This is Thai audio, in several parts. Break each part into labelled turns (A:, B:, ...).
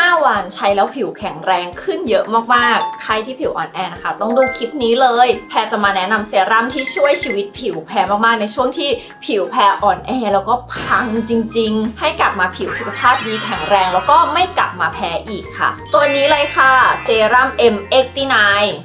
A: 5 วันใช้แล้วผิวแข็งแรงขึ้นเยอะมากๆ ใครที่ผิวอ่อนแอนะคะ ต้องดูคลิปนี้เลย แพรจะมาแนะนำเซรั่มที่ช่วยชีวิตผิวแพรมากๆ ในช่วงที่ผิวแพรอ่อนแอแล้วก็พังจริง ๆ ให้กลับมาผิวสุขภาพดีแข็งแรง แล้วก็ไม่กลับมาแพ้อีกค่ะ ตัวนี้เลยค่ะเซรั่ม M89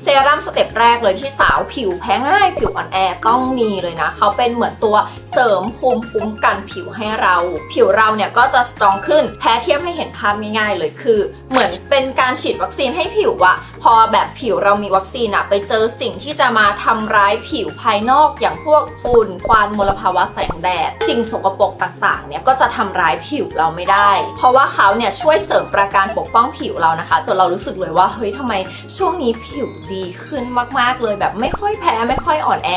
A: เซรั่มสเต็ปแรกเลยที่สาวผิวแพ้ง่ายผิวอ่อนแอต้องมีเลยนะเขาเป็นเหมือนตัวเสริมภูมิคุ้มกันผิวให้เรา ผิวเราเนี่ยก็จะสตรองขึ้นแพ้เทียบให้เห็นภาพง่ายๆเลยคือเหมือนเป็นการฉีดวัคซีนให้ผิวอะพอแบบผิวเรามีวัคซีนอะไปเจอสิ่งที่จะมาทำร้ายผิวภายนอกอย่างพวกฝุ่นควันมลภาวะแสงแดด สิ่งสกปรกต่างๆเนี่ยก็จะทำร้ายผิวเราไม่ได้ เพราะว่าเขาเนี่ยช่วยเสริมประการปกป้องผิวเรานะคะจนเรารู้สึกเลยว่าเฮ้ยทำไมช่วงนี้ผิวดีขึ้นมากๆเลยแบบไม่ค่อยแพ้ไม่ค่อยอ่อนแอ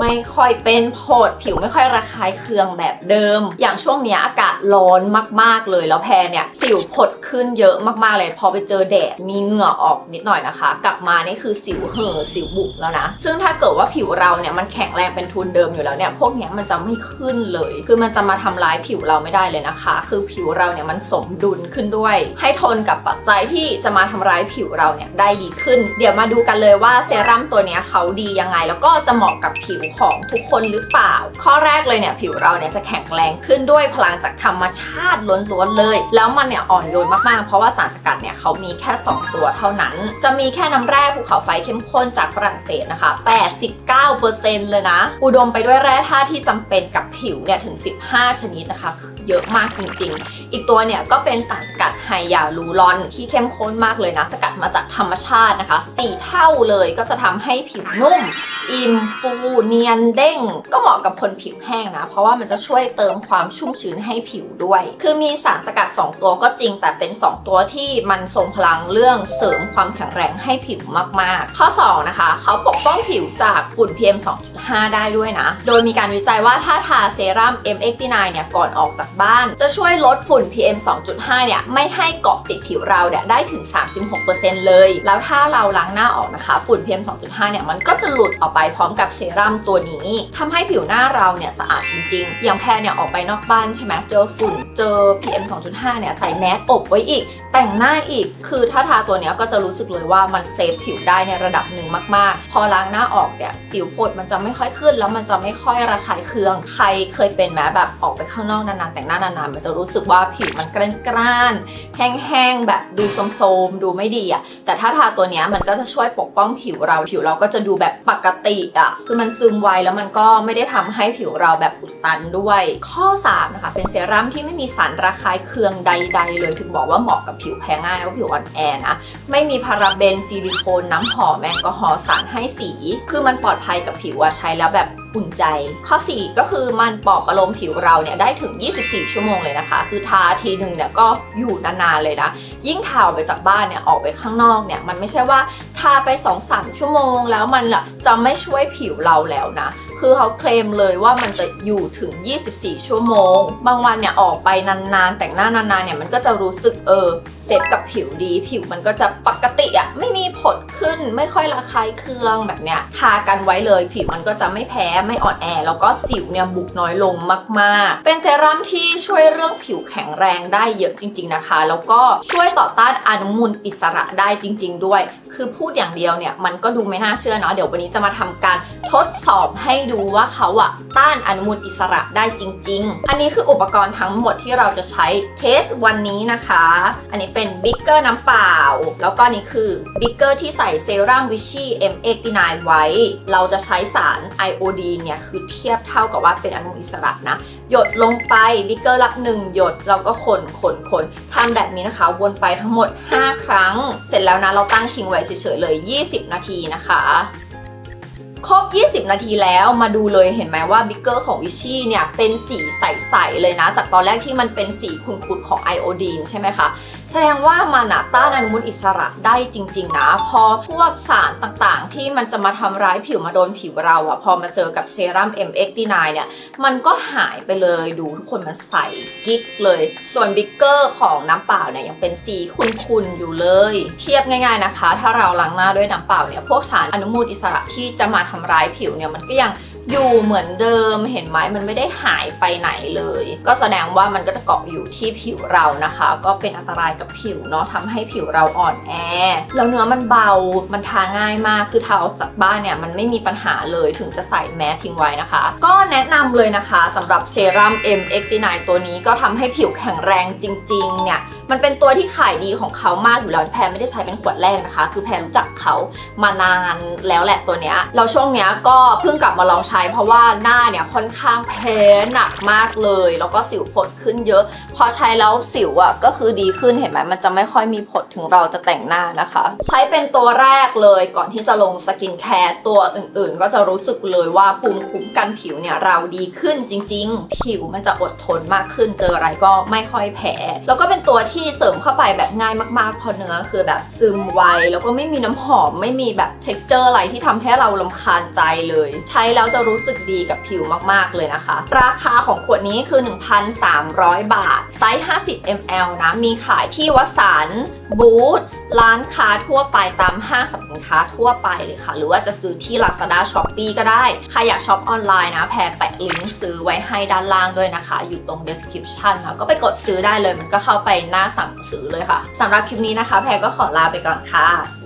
A: ไม่ค่อยเป็นผดผิวไม่ค่อยระคายเคืองแบบเดิม อย่างช่วงนี้อากาศร้อนมากๆเลยแล้วแพรเนี่ยสิวผดขึ้นเยอะมากๆเลย พอไปเจอแดดมีเหงื่อออกนิดหน่อยนะคะ กลับมานี่คือสิวเห่อสิวบุกแล้วนะ ซึ่งถ้าเกิดว่าผิวเราเนี่ยมันแข็งแรงเป็นทุนเดิมอยู่แล้วเนี่ยพวกนี้มันจะไม่ขึ้นเลย คือมันจะมาทำร้ายผิวเราไม่ได้เลยนะคะ คือผิวเราเนี่ยมันสมดุลขึ้นด้วย ให้ทนกับปัจจัยที่จะมาทำร้ายผิวเราเนี่ยได้ดีขึ้น เดี๋ยวมาดูกันเลยว่าเซรั่มตัวนี้เขาดียังไง แล้วก็จะเหมาะกับผิวของทุกคนหรือเปล่า ข้อแรกเลยเนี่ยผิวเราเนี่ยจะแข็งแรงขึ้นด้วยพลังจากธรรมชาติล้วนๆเลย แล้วมันเนี่ยอ่อนโยนมากๆเพราะว่าสารสกัดเนี่ยเขามีแค่ 2 ตัวเท่านั้น จะมีแค่น้ำแร่ภูเขาไฟเข้มข้นจากฝรั่งเศสนะคะ 89%เลยนะ อุดมไปด้วยแร่ธาตุที่จำเป็นกับผิวเนี่ยถึง 15 ชนิดนะคะ เยอะมากจริง ๆ อีกตัวเนี่ยก็เป็นสารสกัดไฮยาลูรอนที่เข้มข้นมากเลยนะ สกัดมาจากธรรมชาตินะคะ 4 เท่าเลยก็จะทำให้ผิวนุ่ม อิ่มฟูเนียนเด้ง ก็เหมาะกับคนผิวแห้งนะ เพราะว่ามันจะช่วยเติมความชุ่มชื้นให้ผิวด้วย คือมีสารสกัด 2 ตัวก็จริง แต่เป็น 2 ตัวที่มันทรงพลังเรื่องเสริมความแข็งแรงให้ผิวมากๆ ข้อ 2 นะคะ เขาปกป้องผิวจากฝุ่น PM 2.5 ได้ด้วยนะ โดยมีการวิจัยว่าถ้าทาเซรั่ม M89 เนี่ยก่อนออกจากบ้าน จะช่วยลดฝุ่น PM 2.5 เนี่ย ไม่ให้เกาะติดผิวเราเนี่ยได้ถึง 36%เลย แล้วถ้าเราล้างหน้าออกนะคะ ฝุ่น PM 2.5 เนี่ย มันก็จะหลุดออกไปพร้อมกับเซรั่มตัวนี้ทำให้ผิวหน้าเราเนี่ยสะอาดจริงๆ อย่างแพรเนี่ยออกไปนอกบ้านใช่ไหมเจอฝุ่น เจอ PM 2.5 เนี่ยใส่แมสอบไว้อีก แต่งหน้าอีก คือถ้าทาตัวเนี้ยก็จะรู้สึกเลยว่ามันเซฟผิวได้ในระดับหนึ่งมากๆ พอล้างหน้าออกเนี่ยสิวผดมันจะไม่ค่อยขึ้น แล้วมันจะไม่ค่อยระคายเคือง ใครเคยเป็นไหมแบบออกไปข้างนอกนานๆแต่งหน้านานๆมันจะรู้สึกว่าผิวมันกร้านๆแห้งๆแบบดูโทมๆดูไม่ดีอะแต่ถ้าทาตัวเนี้ยมันก็จะช่วยปกป้องผิวเราผิวเราก็จะดูแบบปกติอะคือมันซึมไวแล้วมันก็ไม่ได้ทำให้ผิวเราแบบอุดตันด้วย ข้อ3นะคะเป็นเซรั่มที่ไม่มีสารระคายเคืองใด ๆ เลยถึงบอกว่าเหมาะกับผิวแพ้ง่ายแล้วก็ผิวอ่อนแอนะไม่มีพาราเบนซิลิโคนน้ำหอมแอลกอฮอล์สารให้สี คือมันปลอดภัยกับผิวอะใช้แล้วแบบอุ่นใจ ข้อ 4 ก็คือมันปลอบประโลมผิวเราเนี่ยได้ถึง 24 ชั่วโมงเลยนะคะ คือทาทีหนึ่งเนี่ยก็อยู่นานๆเลยนะ ยิ่งทาออกไปจากบ้านเนี่ยออกไปข้างนอกเนี่ยมันไม่ใช่ว่าทาไป 2-3 ชั่วโมง แล้วมันอะจะไม่ช่วยผิวเราแล้วนะ คือเขาเคลมเลยว่ามันจะอยู่ถึง 24 ชั่วโมง บางวันเนี่ยออกไปนานๆ แต่งหน้านานๆเนี่ยมันก็จะรู้สึกเออเซฟกับผิวดี ผิวมันก็จะปกติอะไม่มีผดขึ้นไม่ค่อยระคายเคืองแบบเนี้ยทากันไว้เลย ผิวมันก็จะไม่แพ้ไม่อ่อนแอ แล้วก็สิวเนี่ยบุกน้อยลงมากๆ เป็นเซรั่มที่ช่วยเรื่องผิวแข็งแรงได้เยอะจริง ๆนะคะ แล้วก็ช่วยต่อต้านอนุมูลอิสระได้จริง ๆ ด้วย คือพูดอย่างเดียวเนี่ยมันก็ดูไม่น่าเชื่อเนาะเดี๋ยววันนี้จะมาทำการทดสอบให้ดูว่าเขาอะต้านอนุมูลอิสระได้จริง ๆ อันนี้คืออุปกรณ์ทั้งหมดที่เราจะใช้เทสวันนี้นะคะ อันนี้เป็นบิ๊กเกอร์น้ำเปล่า แล้วก็นี่คือบิ๊กเกอร์ที่ใส่เซรั่มวิชี่ M89 ไว้ เราจะใช้สารไอโอดีเนี่ยคือเทียบเท่ากับว่าเป็นอนุมูลอิสระนะ หยดลงไปบิ๊กเกอร์ละ1หยดเราก็คนคนคนทำแบบนี้นะคะ วนไปทั้งหมด 5 ครั้ง เสร็จแล้วนะเราตั้งทิ้งไว้เฉยๆเลย 20 นาทีนะคะ ครบ 20 นาทีแล้วมาดูเลยเห็นไหมว่าบิ๊กเกอร์ของวิชี่เนี่ยเป็นสีใส ๆ เลยนะ จากตอนแรกที่มันเป็นสีขุ่นๆ ของไอโอดีนใช่ไหมคะ แสดงว่ามันอะต้านอนุมูลอิสระได้จริง ๆ นะ พอพวกสารต่างๆ ที่มันจะมาทำร้ายผิวมาโดนผิวเราอะพอมาเจอกับเซรั่ม M89 เนี่ย มันก็หายไปเลยดูทุกคนมันใสกิ๊กเลย ส่วนบิ๊กเกอร์ของน้ำเปล่าเนี่ยยังเป็นสีขุ่นๆ อยู่เลย เทียบง่าย ๆนะคะ ถ้าเราล้างหน้าด้วยน้ำเปล่าเนี่ยพวกสารอนุมูลอิสระที่จะมาทำร้ายผิวเนี่ยมันก็ยัง อยู่เหมือนเดิมเห็นไหมมันไม่ได้หายไปไหนเลย ก็แสดงว่ามันก็จะเกาะอยู่ที่ผิวเรานะคะ ก็เป็นอันตรายกับผิวเนาะทำให้ผิวเราอ่อนแอ แล้วเนื้อมันเบามันทาง่ายมากคือทาออกจากบ้านเนี่ยมันไม่มีปัญหาเลยถึงจะใส่แมสทิ้งไว้นะคะ ก็แนะนำเลยนะคะสำหรับเซรั่ม MX9 ตัวนี้ก็ทำให้ผิวแข็งแรงจริงๆเนี่ยมันเป็นตัวที่ขายดีของเขามากอยู่แล้วแพรไม่ได้ใช้เป็นขวดแรกนะคะ คือแพรรู้จักเขามานานแล้วแหละตัวเนี้ยเราช่วงเนี้ยก็เพิ่งกลับมาลองใช้เพราะว่าหน้าเนี่ยค่อนข้างแพ้หนักมากเลย แล้วก็สิวผดขึ้นเยอะ พอใช้แล้วสิวอะ่ะก็คือดีขึ้นเห็นไหมมันจะไม่ค่อยมีผดถึงเราจะแต่งหน้านะคะ ใช้เป็นตัวแรกเลยก่อนที่จะลงสกินแคร์ตัวอื่นๆ ก็จะรู้สึกเลยว่าภูมิคุ้มกันผิวเนี่ยเราดีขึ้นจริง ๆ ผิวมันจะอดทนมากขึ้นเจออะไรก็ไม่ค่อยแพ้แล้วก็เป็นตัวที่เสริมเข้าไปแบบง่ายมากๆเพอเนื้อคือแบบซึมไวแล้วก็ไม่มีน้ำหอมไม่มีแบบ texture อะไรที่ทำให้เราลำคาญใจเลย ใช้แล้วจะรู้สึกดีกับผิวมากๆเลยนะคะ ราคาของขวดนี้คือ 1,300 บาท ไซส์ 50 ml นะ มีขายที่วัสันบูธร้านค้าทั่วไปตามห้างสรรพสินค้าทั่วไปเลยค่ะ หรือว่าจะซื้อที่ Lazada Shopee ก็ได้ ใครอยากช็อปออนไลน์นะ แพรแปะลิงก์ซื้อไว้ให้ด้านล่างด้วยนะคะ อยู่ตรง description ค่ะก็ไปกดซื้อได้เลย มันก็เข้าไปหน้าสั่งซื้อเลยค่ะสำหรับคลิปนี้นะคะ แพรก็ขอลาไปก่อนค่ะ